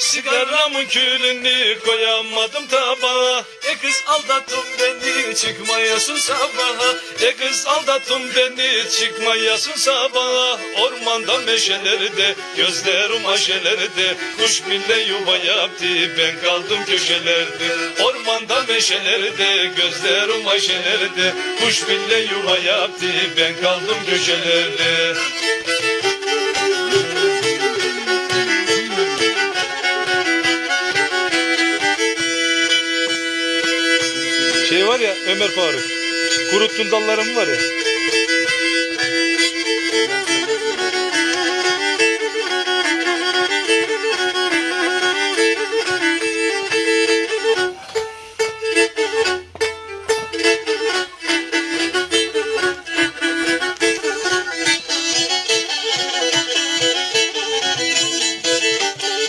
Sigaramın külünü koyamadım tabağa. E kız aldattın beni çıkmayasın sabaha. E kız aldattın beni çıkmayasın sabaha. Ormanda meşelerde gözlerim aşelerde. Kuş bile yuva yaptı ben kaldım köşelerde. Ormanda meşelerde gözlerim aşelerde. Kuş bile yuva yaptı ben kaldım köşelerde Şey var ya Ömer Faruk. Kuruttun dallarım var ya.